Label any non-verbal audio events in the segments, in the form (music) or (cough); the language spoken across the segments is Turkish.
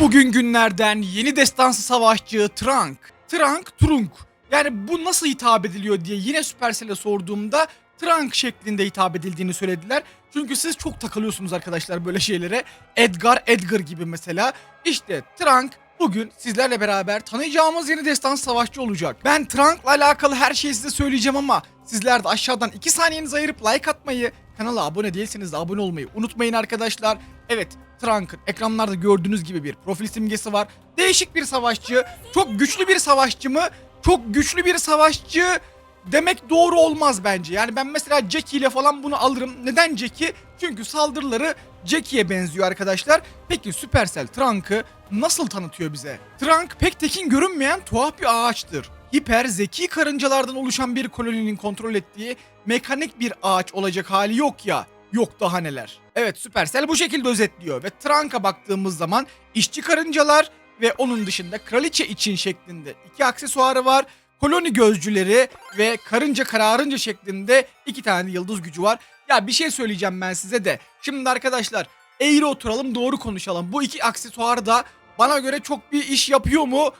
Bugün günlerden yeni destansı savaşçı Trunk. Trunk, Trunk. Yani bu nasıl hitap ediliyor diye yine Supercell'e sorduğumda Trunk şeklinde hitap edildiğini söylediler. Çünkü siz çok takılıyorsunuz arkadaşlar böyle şeylere. Edgar, Edgar gibi mesela. İşte Trunk bugün sizlerle beraber tanıyacağımız yeni destansı savaşçı olacak. Ben Trunk'la alakalı her şeyi size söyleyeceğim ama sizler de aşağıdan 2 saniyenizi ayırıp like atmayı, kanala abone değilseniz de abone olmayı unutmayın arkadaşlar. Evet Trunk'ın ekranlarda gördüğünüz gibi bir profil simgesi var. Değişik bir savaşçı. Çok güçlü bir savaşçı mı? Çok güçlü bir savaşçı demek doğru olmaz bence. Yani ben mesela Jackie ile falan bunu alırım. Neden Jackie? Çünkü saldırıları Jackie'ye benziyor arkadaşlar. Peki Supercell Trunk'ı nasıl tanıtıyor bize? Trunk pek tekin görünmeyen tuhaf bir ağaçtır. Hiper zeki karıncalardan oluşan bir koloninin kontrol ettiği mekanik bir ağaç olacak hali yok ya. Yok daha neler. Evet Supercell bu şekilde özetliyor ve Trunk'a baktığımız zaman işçi karıncalar ve onun dışında kraliçe için şeklinde iki aksesuarı var. Koloni gözcüleri ve karınca kararınca şeklinde iki tane yıldız gücü var. Ya bir şey söyleyeceğim ben size de. Şimdi arkadaşlar eğri oturalım doğru konuşalım. Bu iki aksesuar da bana göre çok bir iş yapıyor mu?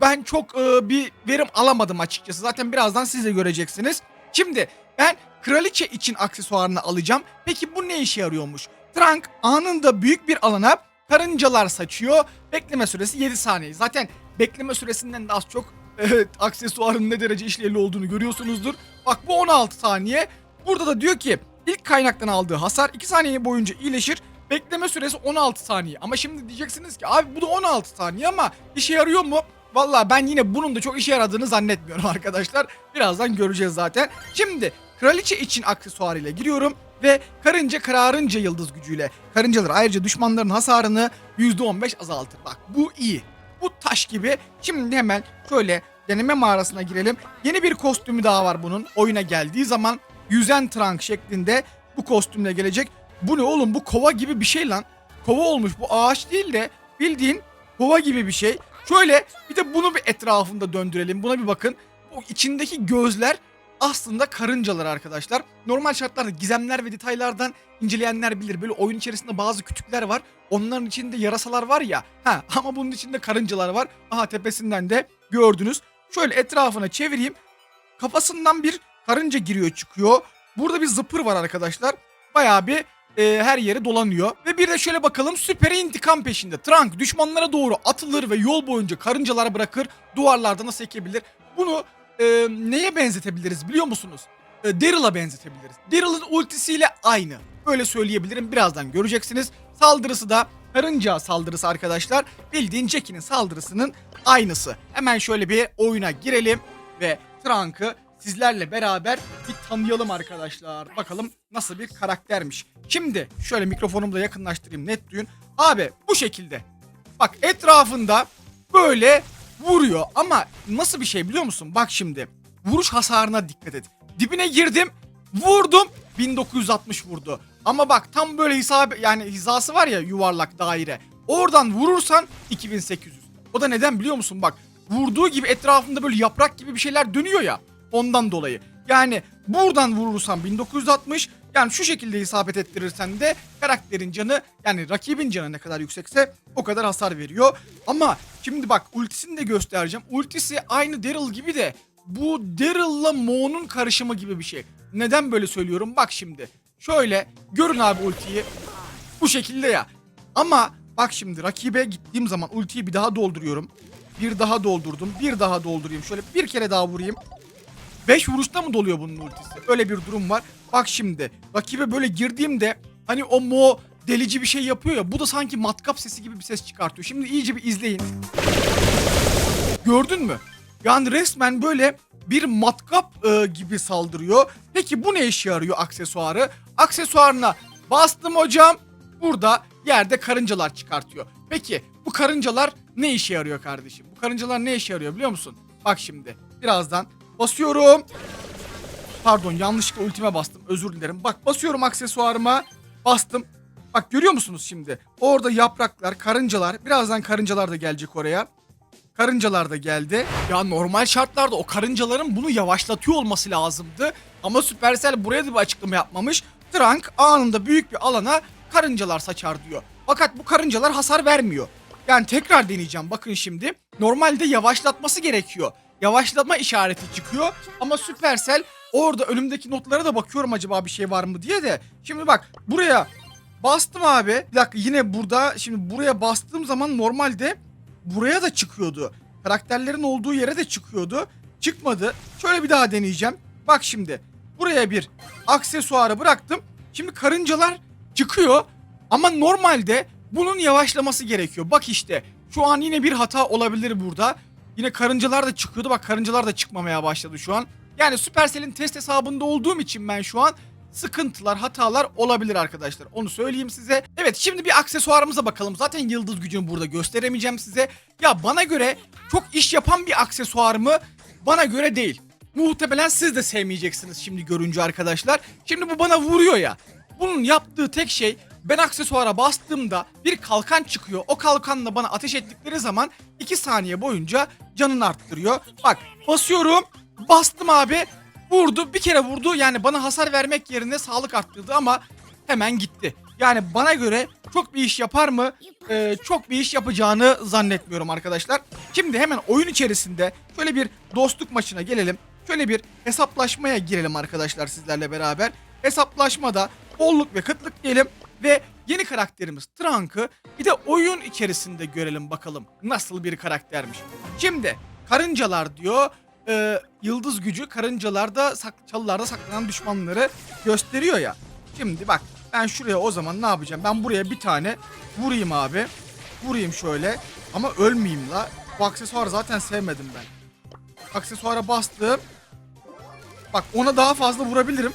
Ben çok e, bir verim alamadım açıkçası. Zaten birazdan siz de göreceksiniz. Şimdi ben kraliçe için aksesuarını alacağım. Peki bu ne işe yarıyormuş? Trunk anında büyük bir alana karıncalar saçıyor. Bekleme süresi 7 saniye. Zaten bekleme süresinden de az çok (laughs) evet, aksesuarın ne derece işlevli olduğunu görüyorsunuzdur. Bak bu 16 saniye. Burada da diyor ki ilk kaynaktan aldığı hasar 2 saniye boyunca iyileşir. Bekleme süresi 16 saniye. Ama şimdi diyeceksiniz ki abi bu da 16 saniye ama işe yarıyor mu? Valla ben yine bunun da çok işe yaradığını zannetmiyorum (laughs) arkadaşlar. Birazdan göreceğiz zaten. Şimdi kraliçe için aksesuarıyla giriyorum ve karınca kararınca yıldız gücüyle karıncalar ayrıca düşmanların hasarını %15 azaltır. Bak bu iyi. Bu taş gibi. Şimdi hemen şöyle deneme mağarasına girelim. Yeni bir kostümü daha var bunun. Oyuna geldiği zaman yüzen trunk şeklinde bu kostümle gelecek. Bu ne oğlum bu kova gibi bir şey lan. Kova olmuş bu ağaç değil de bildiğin kova gibi bir şey. Şöyle bir de bunu bir etrafında döndürelim. Buna bir bakın. O içindeki gözler aslında karıncalar arkadaşlar. Normal şartlarda gizemler ve detaylardan inceleyenler bilir. Böyle oyun içerisinde bazı kütükler var. Onların içinde yarasalar var ya. Ha (laughs) ama bunun içinde karıncalar var. Aha tepesinden de gördünüz. Şöyle etrafına çevireyim. Kafasından bir karınca giriyor çıkıyor. Burada bir zıpır var arkadaşlar. Bayağı bir e, her yere dolanıyor. Ve bir de şöyle bakalım süper intikam peşinde. Trunk düşmanlara doğru atılır ve yol boyunca karıncalar bırakır. Duvarlarda nasıl ekebilir? Bunu e, neye benzetebiliriz biliyor musunuz? E, Daryl'a benzetebiliriz. Daryl'ın ultisiyle aynı. Böyle söyleyebilirim. Birazdan göreceksiniz. Saldırısı da karınca saldırısı arkadaşlar. Bildiğin Jackie'nin saldırısının aynısı. Hemen şöyle bir oyuna girelim ve Trunk'ı sizlerle beraber bir tanıyalım arkadaşlar. Bakalım nasıl bir karaktermiş. Şimdi şöyle mikrofonumu da yakınlaştırayım net duyun. Abi bu şekilde. Bak etrafında böyle vuruyor ama nasıl bir şey biliyor musun? Bak şimdi vuruş hasarına dikkat et. Dibine girdim vurdum 1960 vurdu. Ama bak tam böyle hesabı yani hizası var ya yuvarlak daire. Oradan vurursan 2800. O da neden biliyor musun? Bak vurduğu gibi etrafında böyle yaprak gibi bir şeyler dönüyor ya. Ondan dolayı. Yani buradan vurursan 1960 yani şu şekilde isabet ettirirsen de karakterin canı yani rakibin canı ne kadar yüksekse o kadar hasar veriyor. Ama şimdi bak ultisini de göstereceğim. Ultisi aynı Daryl gibi de bu Daryl'la Mo'nun karışımı gibi bir şey. Neden böyle söylüyorum? Bak şimdi. Şöyle görün abi ultiyi. Bu şekilde ya. Ama bak şimdi rakibe gittiğim zaman ultiyi bir daha dolduruyorum. Bir daha doldurdum. Bir daha doldurayım. Şöyle bir kere daha vurayım. 5 vuruşta mı doluyor bunun ultisi? Öyle bir durum var. Bak şimdi rakibe böyle girdiğimde hani o Mo delici bir şey yapıyor ya bu da sanki matkap sesi gibi bir ses çıkartıyor. Şimdi iyice bir izleyin. Gördün mü? Yani resmen böyle bir matkap e, gibi saldırıyor. Peki bu ne işe yarıyor aksesuarı? Aksesuarına bastım hocam. Burada yerde karıncalar çıkartıyor. Peki bu karıncalar ne işe yarıyor kardeşim? Bu karıncalar ne işe yarıyor biliyor musun? Bak şimdi birazdan basıyorum. Pardon yanlışlıkla ultime bastım özür dilerim. Bak basıyorum aksesuarıma bastım. Bak görüyor musunuz şimdi? Orada yapraklar, karıncalar. Birazdan karıncalar da gelecek oraya. Karıncalar da geldi. Ya normal şartlarda o karıncaların bunu yavaşlatıyor olması lazımdı. Ama Supercell buraya da bir açıklama yapmamış. Trunk anında büyük bir alana karıncalar saçar diyor. Fakat bu karıncalar hasar vermiyor. Yani tekrar deneyeceğim. Bakın şimdi. Normalde yavaşlatması gerekiyor. Yavaşlatma işareti çıkıyor. Ama Supercell orada önümdeki notlara da bakıyorum acaba bir şey var mı diye de. Şimdi bak buraya bastım abi. Bir dakika yine burada. Şimdi buraya bastığım zaman normalde buraya da çıkıyordu. Karakterlerin olduğu yere de çıkıyordu. Çıkmadı. Şöyle bir daha deneyeceğim. Bak şimdi. Buraya bir aksesuarı bıraktım. Şimdi karıncalar çıkıyor. Ama normalde bunun yavaşlaması gerekiyor. Bak işte şu an yine bir hata olabilir burada. Yine karıncalar da çıkıyordu. Bak karıncalar da çıkmamaya başladı şu an. Yani Supercell'in test hesabında olduğum için ben şu an sıkıntılar, hatalar olabilir arkadaşlar. Onu söyleyeyim size. Evet şimdi bir aksesuarımıza bakalım. Zaten yıldız gücünü burada gösteremeyeceğim size. Ya bana göre çok iş yapan bir aksesuar mı? Bana göre değil. Muhtemelen siz de sevmeyeceksiniz şimdi görünce arkadaşlar. Şimdi bu bana vuruyor ya. Bunun yaptığı tek şey ben aksesuara bastığımda bir kalkan çıkıyor. O kalkanla bana ateş ettikleri zaman 2 saniye boyunca canını arttırıyor. Bak basıyorum. Bastım abi. Vurdu. Bir kere vurdu. Yani bana hasar vermek yerine sağlık arttırdı ama hemen gitti. Yani bana göre çok bir iş yapar mı? Ee, çok bir iş yapacağını zannetmiyorum arkadaşlar. Şimdi hemen oyun içerisinde şöyle bir dostluk maçına gelelim. Şöyle bir hesaplaşmaya girelim arkadaşlar sizlerle beraber. Hesaplaşmada bolluk ve kıtlık diyelim ve yeni karakterimiz Trunk'ı bir de oyun içerisinde görelim bakalım nasıl bir karaktermiş. Şimdi karıncalar diyor e, yıldız gücü karıncalarda sak, çalılarda saklanan düşmanları gösteriyor ya. Şimdi bak ben şuraya o zaman ne yapacağım? Ben buraya bir tane vurayım abi. Vurayım şöyle. Ama ölmeyeyim la. Bu aksesuarı zaten sevmedim ben. Aksesuara bastım. Bak ona daha fazla vurabilirim.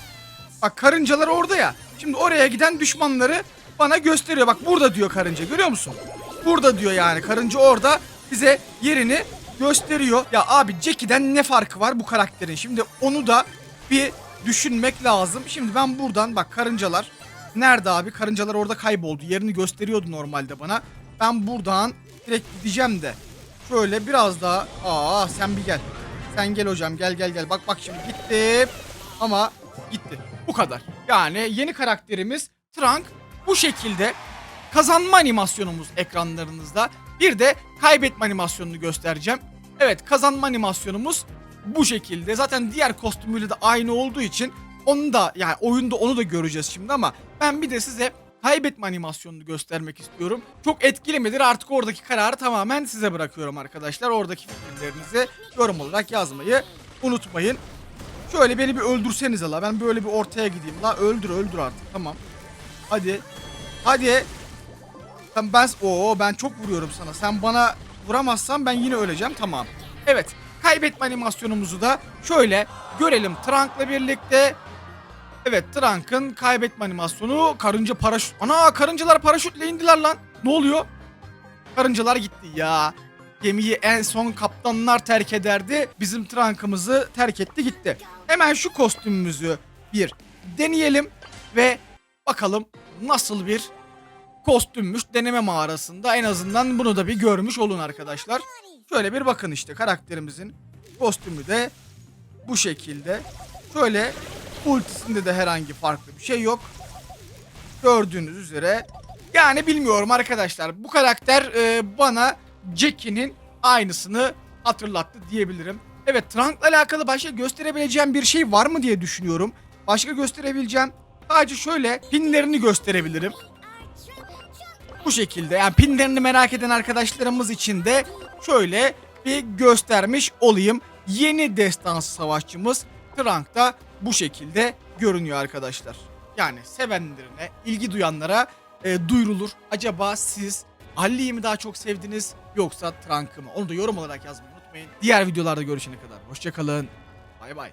Bak karıncalar orada ya. Şimdi oraya giden düşmanları bana gösteriyor. Bak burada diyor karınca görüyor musun? Burada diyor yani karınca orada bize yerini gösteriyor. Ya abi Jackie'den ne farkı var bu karakterin? Şimdi onu da bir düşünmek lazım. Şimdi ben buradan bak karıncalar. Nerede abi? Karıncalar orada kayboldu. Yerini gösteriyordu normalde bana. Ben buradan direkt gideceğim de. Şöyle biraz daha. Aa sen bir gel. Sen gel hocam gel gel gel. Bak bak şimdi gitti. Ama gitti. Bu kadar. Yani yeni karakterimiz Trunk bu şekilde kazanma animasyonumuz ekranlarınızda. Bir de kaybetme animasyonunu göstereceğim. Evet kazanma animasyonumuz bu şekilde. Zaten diğer kostümüyle de aynı olduğu için onu da yani oyunda onu da göreceğiz şimdi ama ben bir de size kaybetme animasyonunu göstermek istiyorum. Çok etkili midir artık oradaki kararı tamamen size bırakıyorum arkadaşlar. Oradaki fikirlerinizi yorum olarak yazmayı unutmayın. Şöyle beni bir öldürsenize la. Ben böyle bir ortaya gideyim la. Öldür öldür artık tamam. Hadi. Hadi. Sen ben o ben çok vuruyorum sana. Sen bana vuramazsan ben yine öleceğim. Tamam. Evet. Kaybetme animasyonumuzu da şöyle görelim Trunk'la birlikte. Evet Trunk'ın kaybetme animasyonu karınca paraşüt. Ana karıncalar paraşütle indiler lan. Ne oluyor? Karıncalar gitti ya. Gemiyi en son kaptanlar terk ederdi. Bizim Trunk'ımızı terk etti gitti. Hemen şu kostümümüzü bir deneyelim ve bakalım nasıl bir kostümmüş deneme mağarasında en azından bunu da bir görmüş olun arkadaşlar. Şöyle bir bakın işte karakterimizin kostümü de bu şekilde. Şöyle ultisinde de herhangi farklı bir şey yok. Gördüğünüz üzere. Yani bilmiyorum arkadaşlar. Bu karakter e, bana Jackie'nin aynısını hatırlattı diyebilirim. Evet Trunk'la alakalı başka gösterebileceğim bir şey var mı diye düşünüyorum. Başka gösterebileceğim sadece şöyle pinlerini gösterebilirim. Bu şekilde yani pinlerini merak eden arkadaşlarımız için de şöyle bir göstermiş olayım. Yeni destansı savaşçımız Trunk da bu şekilde görünüyor arkadaşlar. Yani sevenlerine, ilgi duyanlara e, duyurulur. Acaba siz Ali'yi mi daha çok sevdiniz yoksa Trunk'ı mı? Onu da yorum olarak yazmayı unutmayın. Diğer videolarda görüşene kadar hoşçakalın. Bay bay.